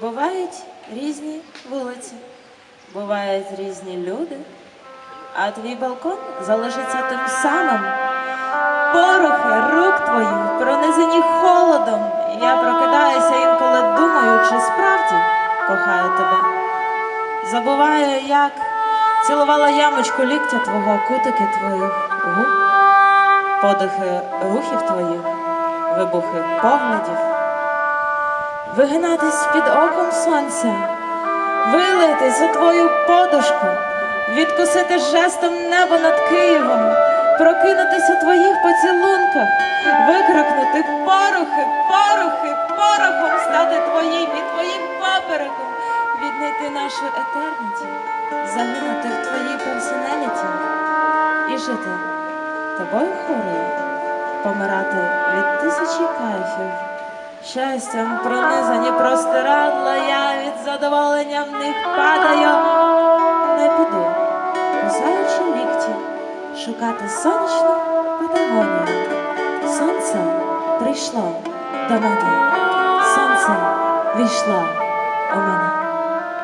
Бувають різні вулиці, бувають різні люди, а твій балкон залишиться тим самим. Порохи рук твоїх пронизані холодом. Я прокидаюся інколи думаю, чи справді кохаю тебе. Забуваю, як цілувала ямочку ліктя твого, кутики твоїх губ, подихи рухів твоїх, вибухи поглядів вигинатись під оком сонця, вилитись у твою подушку, відкусити жестом небо над Києвом, прокинутись у твоїх поцілунках, викрикнути порохи, порохи, порохом стати твоїм і твоїм попереком, віднайти нашу етерніті, загинути в твоїй персоналіті і жити тобою хорою, помирати від тисячі кайфів. Щастям пронизані простирадла, я від задоволення в них падаю. Не піду, кусаючи лікті, шукати сонячну Патагонію. Сонце прийшло до мене, сонце війшло у мене.